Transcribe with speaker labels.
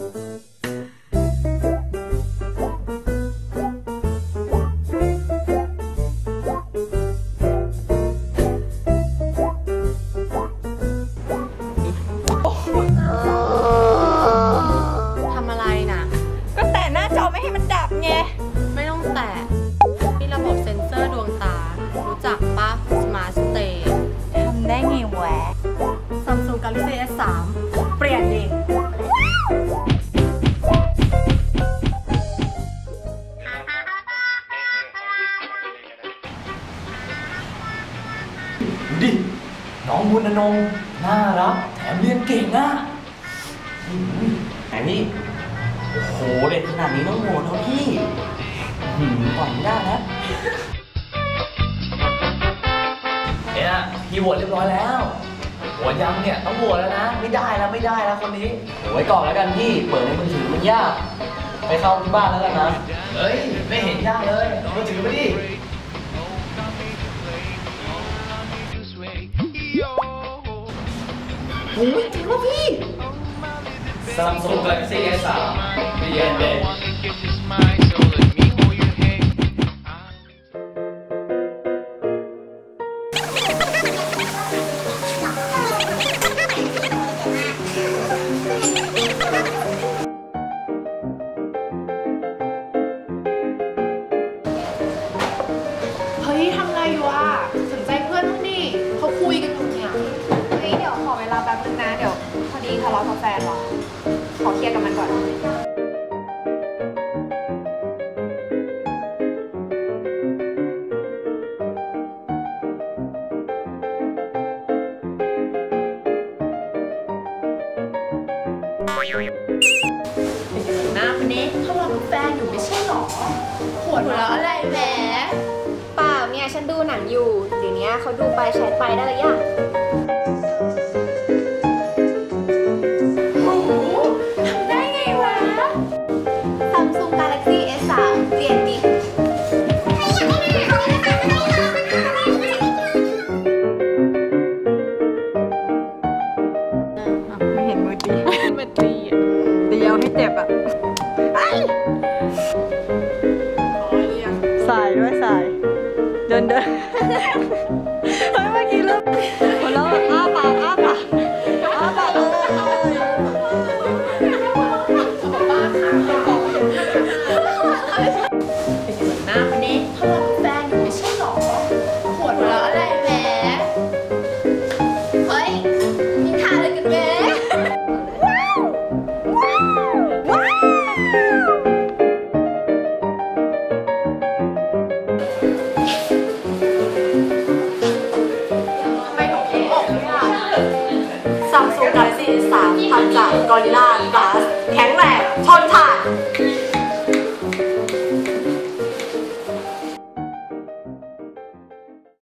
Speaker 1: ทำอะไรน่ะ
Speaker 2: ก็แต่หน้าจอไม่ให้มันดับไง
Speaker 1: ไม่ต้องแตะ ดู
Speaker 2: ดิ
Speaker 1: น้
Speaker 3: องบุญนงค์น่ารัก แถมเรียนเก่งอะอืมไหนพี่ โอ้โหเด็กขนาดนี้ต้องโหวตแล้วพี่หืมปล่อยไม่ได้นะเนี่ยพี่โหวตเรียบร้อยแล้วโหวตยังเนี่ยต้องโหวตแล้วนะ ไม่ได้แล้วไม่ได้แล้วคนนี้เดี๋ยวไว้ก่อนแล้วกันพี่ เปิดในมือถือมันยาก ไปเข้าที่บ้านแล้วกันนะ เฮ้ย ไม่เห็นยากเลยเอามือถือมาดิ โอ้ยจริงป่ะพี่ Samsung Galaxy S3 เรียนเป๊
Speaker 4: บนึงนะ เดี๋ยวพอดีทะเลาะกับแฟนว่ะขอเคลียร์กับมันก่อน
Speaker 5: หน้าคนนี้ทะเลาะกับแฟนอยู่ไม่ใช่หรอปวดหัวแล้วอะไรแหม
Speaker 4: เปล่าเนี่ย ฉันดูหนังอยู่ เดี๋ยวนี้เขาดูไปแชทไปได้หรือยัง ย
Speaker 2: วให้เจ็บอะไอ้สายด้วยสาย เดินเดิน ซัมซุงกาแล็กซี่3
Speaker 5: พันจากกอริล
Speaker 4: ลาก
Speaker 5: ลสแข็งแรงทนทาน